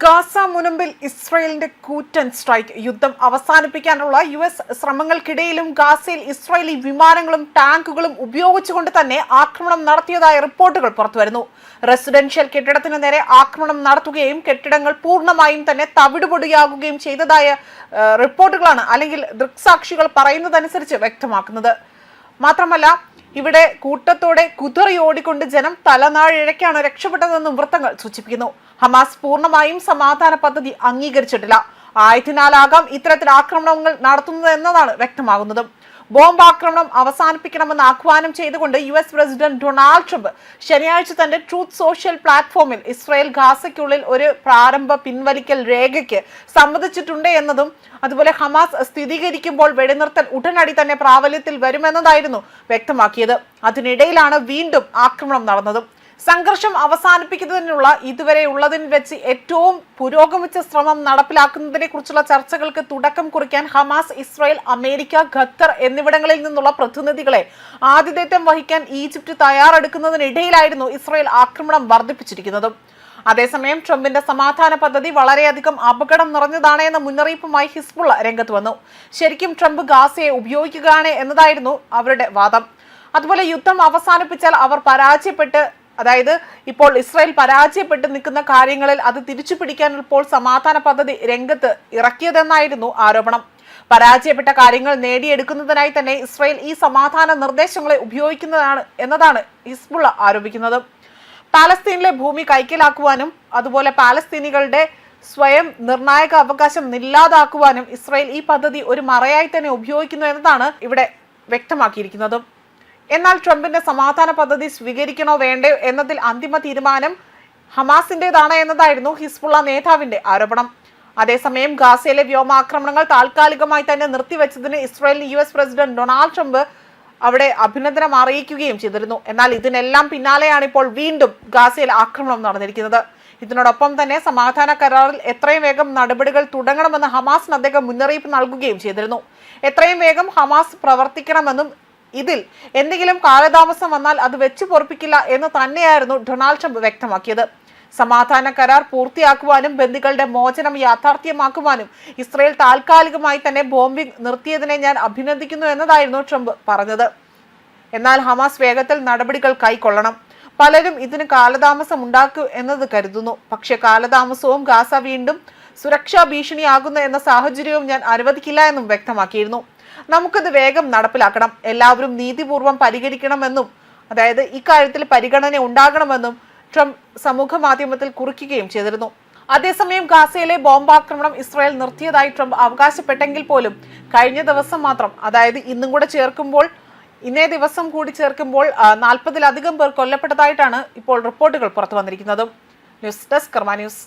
Gaza മുനമ്പിൽ ഇസ്രയേലിന്റെ കൂറ്റൻ strike. യുദ്ധം അവസാനിപ്പിക്കാനുള്ള യു എസ് ശ്രമങ്ങൾക്കിടയിലും ഗാസയിൽ ഇസ്രയേലി വിമാനങ്ങളും ടാങ്കുകളും ഉപയോഗിച്ചുകൊണ്ട് തന്നെ ആക്രമണം നടത്തിയതായ റിപ്പോർട്ടുകൾ പുറത്തുവരുന്നു. റെസിഡൻഷ്യൽ കെട്ടിടത്തിന് നേരെ ആക്രമണം നടത്തുകയും കെട്ടിടങ്ങൾ പൂർണമായും തന്നെ തവിടുപൊടിയാകുകയും ചെയ്തതായ റിപ്പോർട്ടുകളാണ് അല്ലെങ്കിൽ ദൃക്സാക്ഷികൾ പറയുന്നതനുസരിച്ച് വ്യക്തമാക്കുന്നത്. മാത്രമല്ല ഇവിടെ കൂട്ടത്തോടെ കുതിറിയോടിക്കൊണ്ട് ജനം തലനാഴിഴയ്ക്കാണ് രക്ഷപ്പെട്ടതെന്നും വൃത്തങ്ങൾ സൂചിപ്പിക്കുന്നു. ഹമാസ് പൂർണമായും സമാധാന പദ്ധതി അംഗീകരിച്ചിട്ടില്ല. ആയതിനാലാകാം ഇത്തരത്തിൽ ആക്രമണങ്ങൾ നടത്തുന്നത് എന്നതാണ് വ്യക്തമാകുന്നത്. ബോംബ് ആക്രമണം അവസാനിപ്പിക്കണമെന്ന് ആഹ്വാനം ചെയ്തുകൊണ്ട് U S president Donald Trump ശനിയാഴ്ച തന്റെ ട്രൂത്ത് സോഷ്യൽ പ്ലാറ്റ്ഫോമിൽ ഇസ്രായേൽ ഗാസയ്ക്കുള്ളിൽ ഒരു പ്രാരംഭ പിൻവലിക്കൽ രേഖയ്ക്ക് സമ്മതിച്ചിട്ടുണ്ട് എന്നതും അതുപോലെ ഹമാസ് സ്ഥിരീകരിക്കുമ്പോൾ വെടിനിർത്തൽ ഉടനടി തന്നെ പ്രാബല്യത്തിൽ വരുമെന്നതായിരുന്നു വ്യക്തമാക്കിയത്. അതിനിടയിലാണ് വീണ്ടും ആക്രമണം നടന്നതും. സംഘർഷം അവസാനിപ്പിക്കുന്നതിനുള്ള ഇതുവരെ ഉള്ളതിൽ വെച്ച് ഏറ്റവും പുരോഗമിച്ച ശ്രമം നടപ്പിലാക്കുന്നതിനെ കുറിച്ചുള്ള ചർച്ചകൾക്ക് തുടക്കം കുറിക്കാൻ ഹമാസ് ഇസ്രായേൽ അമേരിക്ക ഖത്തർ എന്നിവിടങ്ങളിൽ നിന്നുള്ള പ്രതിനിധികളെ ആതിഥേറ്റം വഹിക്കാൻ ഈജിപ്റ്റ് തയ്യാറെടുക്കുന്നതിനിടയിലായിരുന്നു ഇസ്രായേൽ ആക്രമണം വർദ്ധിപ്പിച്ചിരിക്കുന്നത്. അതേസമയം ട്രംപിന്റെ സമാധാന പദ്ധതി വളരെയധികം അപകടം നിറഞ്ഞതാണ് എന്ന മുന്നറിയിപ്പുമായി ഹിസ്ബുള്ള രംഗത്ത് വന്നു. ശരിക്കും ട്രംപ് ഗാസയെ ഉപയോഗിക്കുകയാണ് എന്നതായിരുന്നു അവരുടെ വാദം. അതുപോലെ യുദ്ധം അവസാനിപ്പിച്ചാൽ അവർ പരാജയപ്പെട്ട് അതായത് ഇപ്പോൾ ഇസ്രായേൽ പരാജയപ്പെട്ട് നിൽക്കുന്ന കാര്യങ്ങളിൽ അത് തിരിച്ചു പിടിക്കാൻ ഇപ്പോൾ സമാധാന പദ്ധതി രംഗത്ത് ഇറക്കിയതെന്നായിരുന്നു ആരോപണം. പരാജയപ്പെട്ട കാര്യങ്ങൾ നേടിയെടുക്കുന്നതിനായി തന്നെ ഇസ്രായേൽ ഈ സമാധാന നിർദ്ദേശങ്ങളെ ഉപയോഗിക്കുന്നതാണ് എന്നതാണ് ഹിസ്ബുള്ള ആരോപിക്കുന്നത്. പാലസ്തീനിലെ ഭൂമി കൈക്കലാക്കുവാനും അതുപോലെ പാലസ്തീനികളുടെ സ്വയം നിർണായക അവകാശം ഇല്ലാതാക്കുവാനും ഇസ്രായേൽ ഈ പദ്ധതി ഒരു മറയായി തന്നെ ഉപയോഗിക്കുന്നു എന്നതാണ് ഇവിടെ വ്യക്തമാക്കിയിരിക്കുന്നത്. എന്നാൽ ട്രംപിന്റെ സമാധാന പദ്ധതി സ്വീകരിക്കണോ വേണ്ടയോ എന്നതിൽ അന്തിമ തീരുമാനം ഹമാസിന്റേതാണ് എന്നതായിരുന്നു ഹിസ്ബുള്ള നേതാവിന്റെ ആരോപണം. അതേസമയം ഗാസയിലെ വ്യോമാക്രമണങ്ങൾ താൽക്കാലികമായി തന്നെ നിർത്തിവെച്ചതിന് ഇസ്രായേലിന് U S president Donald Trump അവിടെ അഭിനന്ദനം അറിയിക്കുകയും ചെയ്തിരുന്നു. എന്നാൽ ഇതിനെല്ലാം പിന്നാലെയാണ് ഇപ്പോൾ വീണ്ടും ഗാസയിൽ ആക്രമണം നടന്നിരിക്കുന്നത്. ഇതിനോടൊപ്പം തന്നെ സമാധാന കരാറിൽ എത്രയും വേഗം നടപടികൾ തുടങ്ങണമെന്ന് ഹമാസിന് അദ്ദേഹം മുന്നറിയിപ്പ് നൽകുകയും ചെയ്തിരുന്നു. എത്രയും വേഗം ഹമാസ് പ്രവർത്തിക്കണമെന്നും ഇതിൽ എന്തെങ്കിലും കാലതാമസം വന്നാൽ അത് വെച്ചു പൊറപ്പിക്കില്ല എന്ന് തന്നെയായിരുന്നു ഡൊണാൾഡ് ട്രംപ് വ്യക്തമാക്കിയത്. സമാധാന കരാർ പൂർത്തിയാക്കുവാനും ബന്ദികളുടെ മോചനം യാഥാർത്ഥ്യമാക്കുവാനും ഇസ്രയേൽ താൽക്കാലികമായി തന്നെ ബോംബിംഗ് നിർത്തിയതിനെ ഞാൻ അഭിനന്ദിക്കുന്നു എന്നതായിരുന്നു ട്രംപ് പറഞ്ഞത്. എന്നാൽ ഹമാസ് വേഗത്തിൽ നടപടികൾ കൈക്കൊള്ളണം. പലരും ഇതിന് കാലതാമസം ഉണ്ടാക്കൂ എന്നത് കരുതുന്നു. പക്ഷേ കാലതാമസവും ഗാസ വീണ്ടും സുരക്ഷാ ഭീഷണിയാകുന്ന എന്ന സാഹചര്യവും ഞാൻ അനുവദിക്കില്ല എന്നും വ്യക്തമാക്കിയിരുന്നു. നമുക്കിത് വേഗം നടപ്പിലാക്കണം. എല്ലാവരും നീതിപൂർവം പരിഗണിക്കണമെന്നും അതായത് ഇക്കാര്യത്തിൽ പരിഗണന ഉണ്ടാകണമെന്നും ട്രംപ് സമൂഹ മാധ്യമത്തിൽ കുറിക്കുകയും ചെയ്തിരുന്നു. അതേസമയം ഗാസയിലെ ബോംബാക്രമണം ഇസ്രായേൽ നിർത്തിയതായി ട്രംപ് അവകാശപ്പെട്ടെങ്കിൽ പോലും കഴിഞ്ഞ ദിവസം മാത്രം അതായത് ഇന്നും കൂടെ ചേർക്കുമ്പോൾ ഇന്നേ ദിവസം കൂടി ചേർക്കുമ്പോൾ നാൽപ്പതിലധികം പേർ കൊല്ലപ്പെട്ടതായിട്ടാണ് ഇപ്പോൾ റിപ്പോർട്ടുകൾ പുറത്തു വന്നിരിക്കുന്നത്. News desk Karma news.